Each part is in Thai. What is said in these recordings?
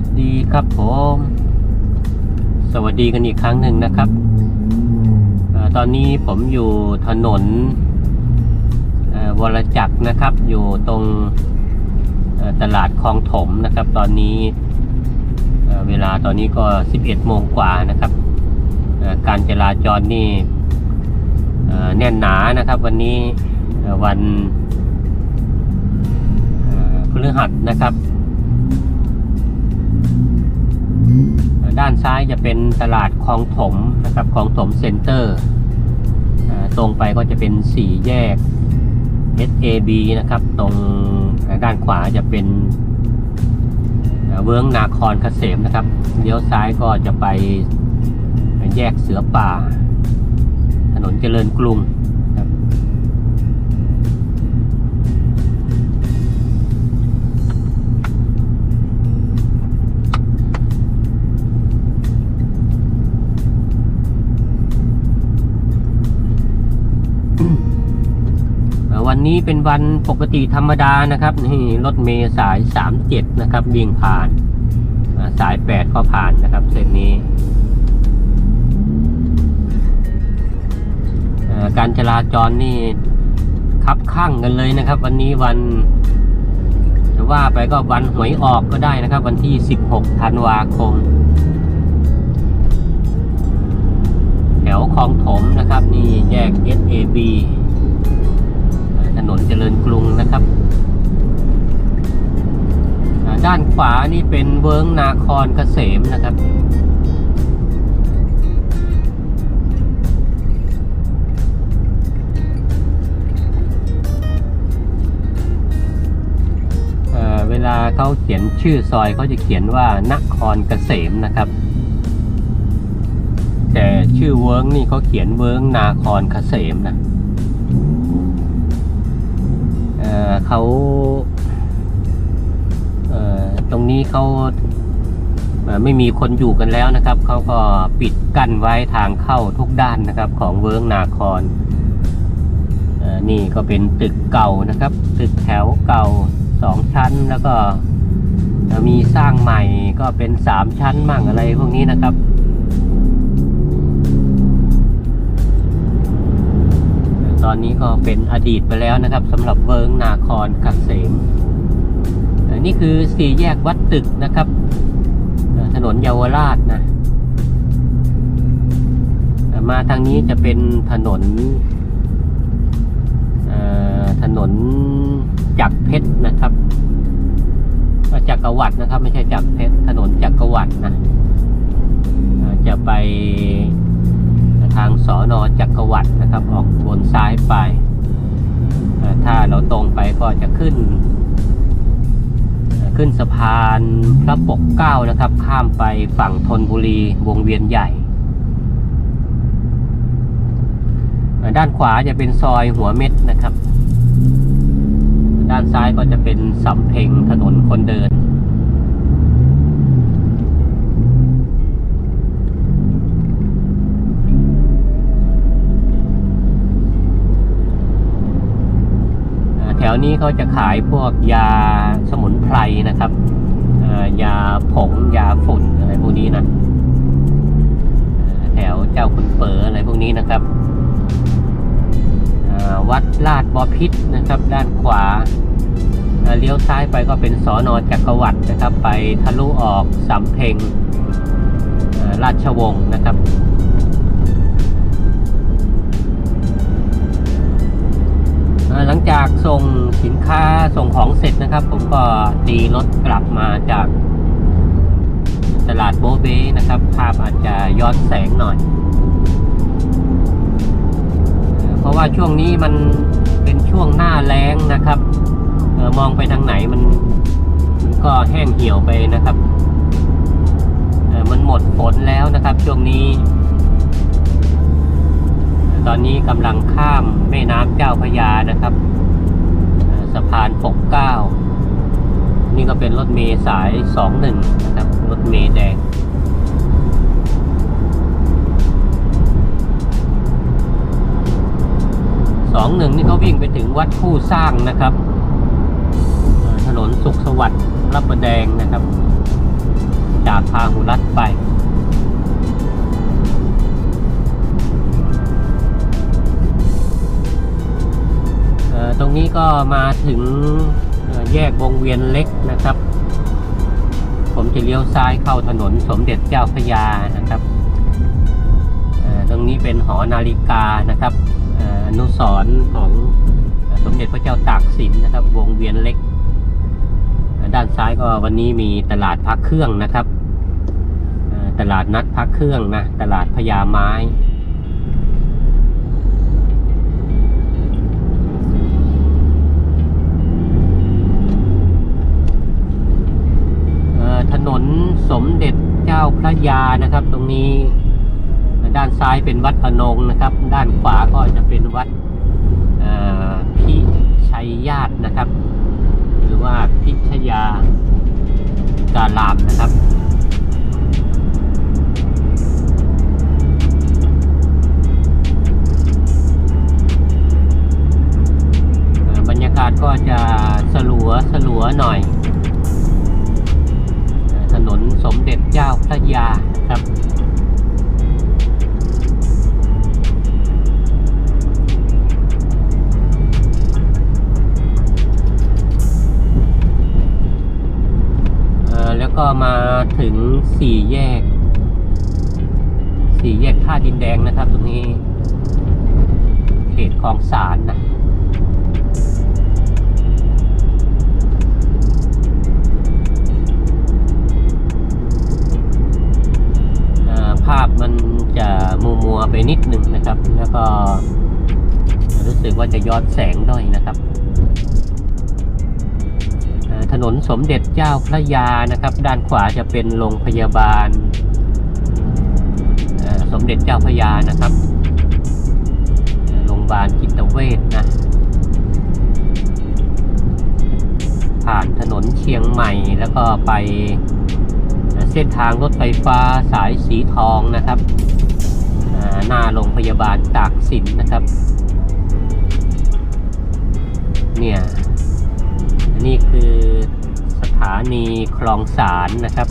วัสดีครับผม สวัสดีกันอีกครั้งหนึ่งนะครับอตอนนี้ผมอยู่ถนนวรจักรนะครับ อยู่ตรงตลาดคลองถมนะครับ ตอนนี้เวลาตอนนี้ก็ 11 โมงกว่านะครับ การจราจรนี่แน่นหนานะครับ วันนี้วันพฤหัสนะครับ ด้านซ้ายจะเป็นตลาดคลองถมนะครับคลองถมเซ็นเตอร์ตรงไปก็จะเป็นสี่แยก SAB นะครับ ตรงด้านขวาจะเป็นเวิ้งนาคอนเกษมนะครับเลี้ยวซ้ายก็จะไปแยกเสือป่า ถนนเจริญกรุง นี้เป็นวันปกติธรรมดานะครับนี่รถเมล์สาย 37 นะครับวิ่งผ่านอ่าสาย 8 ก็ผ่านนะครับ เส้นนี้ การจราจรนี่คับข้างกันเลยนะครับ วันนี้วันจะว่าไปก็วันหวยออกก็ได้นะครับ วันที่ 16 ธันวาคม แถวคลองถมนะครับ นี่แยก SAB ถนนเจริญกรุงนะครับ ด้านขวานี่เป็นเวิ้งนาคอนเกษมนะครับเวลาเขาเขียนชื่อซอยเขาจะเขียนว่านครเกษมนะครับ แต่ชื่อเวิ้งนี่เขาเขียนเวิ้งนาคอนเกษมนะ เเขาเตรงนี้เขาเไม่มีคนอยู่กันแล้วนะครับ เขาก็ปิดกั้นไว้ทางเข้าทุกด้านนะครับ ของเวิร์งนาคอนอนี่ก็เป็นตึกเก่านะครับ ตึกแถวเก่าสองชั้นแล้วก็มีสร้างใหม่ก็เป็นสามชั้นมั่งอะไรพวกนี้นะครับ อนนี้ก็เป็นอดีตไปแล้วนะครับสำหรับเวิร์งนาคอนกษมเอ่อนี่คือสี่แยกวัดตึกนะครับ ถนนเยาวราชนะมาทางนี้จะเป็นถนนถนนจักรเพชรนะครับจักรวรรดินะครับ ไม่ใช่จักรเพชรถนนจักรวรรดินะจะไป ทางสอนอจักรวรรดินะครับ ออกบนซ้ายไป ถ้าเราตรงไปก็จะขึ้น ขึ้นสะพานพระปกเก้านะครับ ข้ามไปฝั่งธนบุรีวงเวียนใหญ่ ด้านขวาจะเป็นซอยหัวเม็ดนะครับ ด้านซ้ายก็จะเป็นสำเพ็งถนนคนเดิน วนี้เขาจะขายพวกยาสมุนไพรนะครับยาผงยาฝุ่นอะไรพวกนี้นะแถวเจ้าคุณเป๋ออะไรพวกนี้นะครับวัดลาดบอพิษนะครับ ด้านขวาเลี้ยวซ้ายไปก็เป็นสอนอจักรวรรดินะครับ ไปทะลุออกสำเพ็งอ่าราชวงศ์นะครับ ส่งของเสร็จนะครับ ผมก็ตีรถกลับมาจากตลาดโบเบนะครับ ภาพอาจจะย้อนแสงหน่อย เพราะว่าช่วงนี้มันเป็นช่วงหน้าแล้งนะครับออมองไปทางไหนมันก็แห้งเหี่ยวไปนะครับออมันหมดฝนแล้วนะครับ ช่วงนี้ ตอนนี้กำลังข้ามแม่น้ำเจ้าพยานะครับ สะพานปกเก้านี่ก็เป็นรถเมล์สายสองหนึ่งนะครับ รถเมล์แดงสองหนึ่งนี่เขาวิ่งไปถึงวัดผู้สร้างนะครับ ถนนสุขสวัสดิ์รับประแดงนะครับ จากพาหุรัตไป ตรงนี้ก็มาถึงแยกวงเวียนเล็กนะครับ ผมจะเลี้ยวซ้ายเข้าถนนสมเด็จเจ้าพระยานะครับตรงนี้เป็นหอนาฬิกานะครับอนุสรณ์ของสมเด็จพระเจ้าตากสินนะครับ วงเวียนเล็ก ด้านซ้ายก็วันนี้มีตลาดพักเครื่องนะครับ ตลาดนัดพักเครื่องนะ ตลาดพญาไม้ สมเด็จเจ้าพระยานะครับ ตรงนี้ด้านซ้ายเป็นวัดอนงนะครับ ด้านขวาก็จะเป็นวัดพิชัยญาตินะครับ หรือว่าพิชยาการามนะครับบรรยากาศก็จะสลัวสลัวหน่อย จเจ้ายาครับเอ่อแล้วก็มาถึงสี่แยก สี่แยกท่าดินแดงนะครับ ตรงนี้ เขตคลองสารนะ ภาพมันจะมัวมัวๆไปนิดหนึ่งนะครับ แล้วก็รู้สึกว่าจะย้อนแสงด้วยนะครับ ถนนสมเด็จเจ้าพระยานะครับ ด้านขวาจะเป็นโรงพยาบาล สมเด็จเจ้าพระยานะครับโรงพยาบาลจิตเวชนะผ่านถนนเชียงใหม่แล้วก็ไป เส้นทางรถไฟฟ้าสายสีทองนะครับหน้าโรงพยาบาลตากสินนะครับ เนี่ยนี่คือสถานีคลองสารนะครับ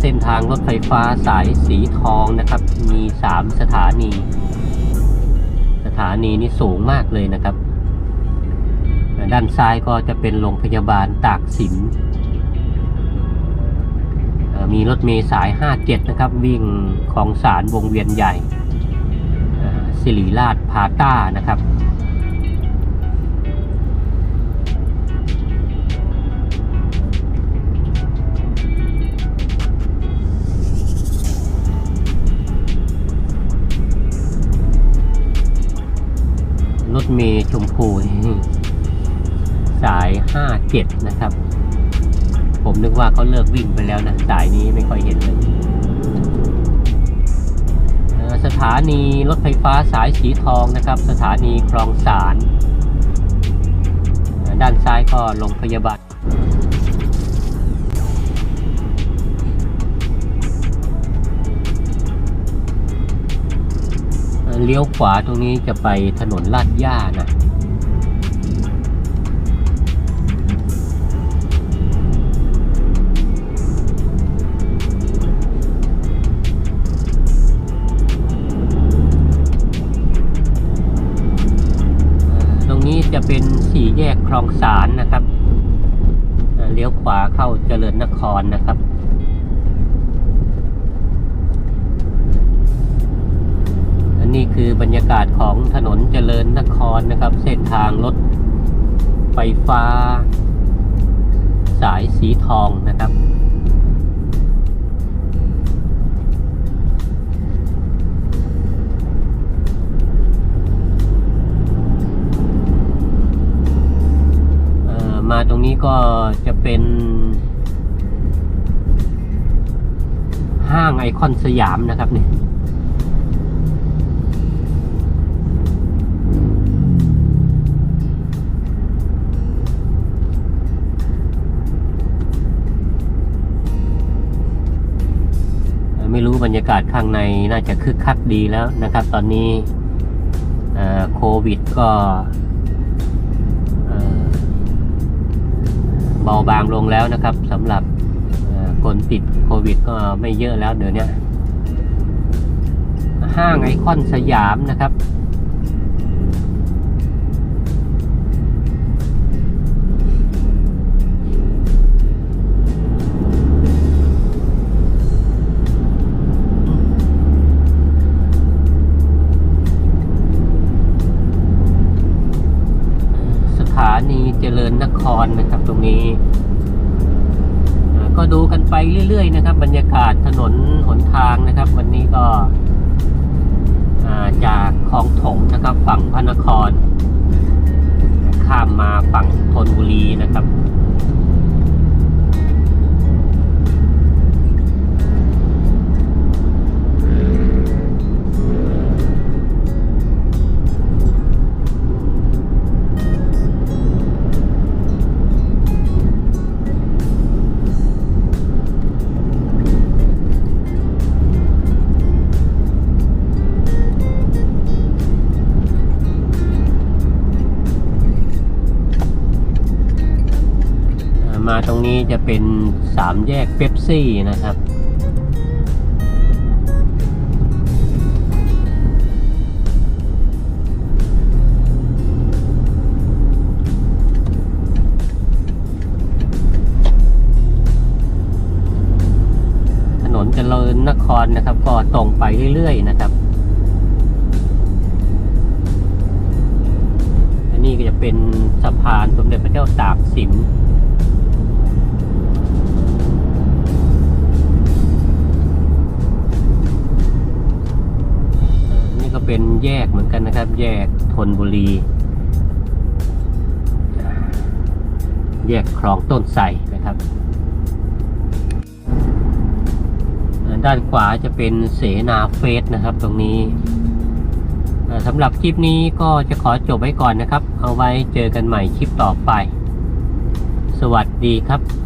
เส้นทางรถไฟฟ้าสายสีทองนะครับ มี 3 สถานี ถานีนี้สูงมากเลยนะครับ ด้านซ้ายก็จะเป็นโรงพยาบาลตากสิน มีรถเมล์สาย 57 นะครับ วิ่งของสารวงเวียนใหญ่สิริราชพาต้านะครับ 557 นะครับ ผมนึกว่าเขาเลิกวิ่งไปแล้วนะ สายนี้ไม่ค่อยเห็นเลย สถานีรถไฟฟ้าสายสีทองนะครับ สถานีคลองสาร ด้านซ้ายก็โรงพยาบาลเลี้ยวขวาตรงนี้จะไปถนนลาดย่านะ ลองสารนะครับเอ่อเลี้ยวขวาเข้าเจริญนครนะครับ อันนี้คือบรรยากาศของถนนเจริญนครนะครับ เส้นทางรถไฟฟ้า สายสีทองนะครับ มาตรงนี้ก็จะเป็น ห้างไอคอนสยามนะครับเนี่ยไม่รู้บรรยากาศข้างในน่าจะคึกคักดีแล้วนะครับ ตอนนี้โควิดก็ เบาบางลงแล้วนะครับสำหรับคนติดโควิดก็ไม่เยอะแล้วเดี๋ยวนี้ห้างไอคอนสยามนะครับ ครนะครับ ตรงนี้ก็ดูกันไปเรื่อย ๆ นะครับ บรรยากาศถนนหนทางนะครับ วันนี้ก็จากคลองถมนะครับ ฝั่งพระนคร ข้ามมาฝั่งธนบุรีนะครับ มาตรงนี้จะเป็นสามแยกเป๊ปซี่นะครับ ถนนเจริญนครนะครับ ก็ตรงไปเรื่อยๆนะครับอันนี้ก็จะเป็นสะพานสมเด็จพระเจ้าตากสิน เป็นแยกเหมือนกันนะครับ แยกธนบุรี แยกคลองต้นไทรนะครับ ด้านขวาจะเป็นเสนาเฟสนะครับตรงนี้สำหรับคลิปนี้ก็จะขอจบไว้ก่อนนะครับ เอาไว้เจอกันใหม่คลิปต่อไป สวัสดีครับ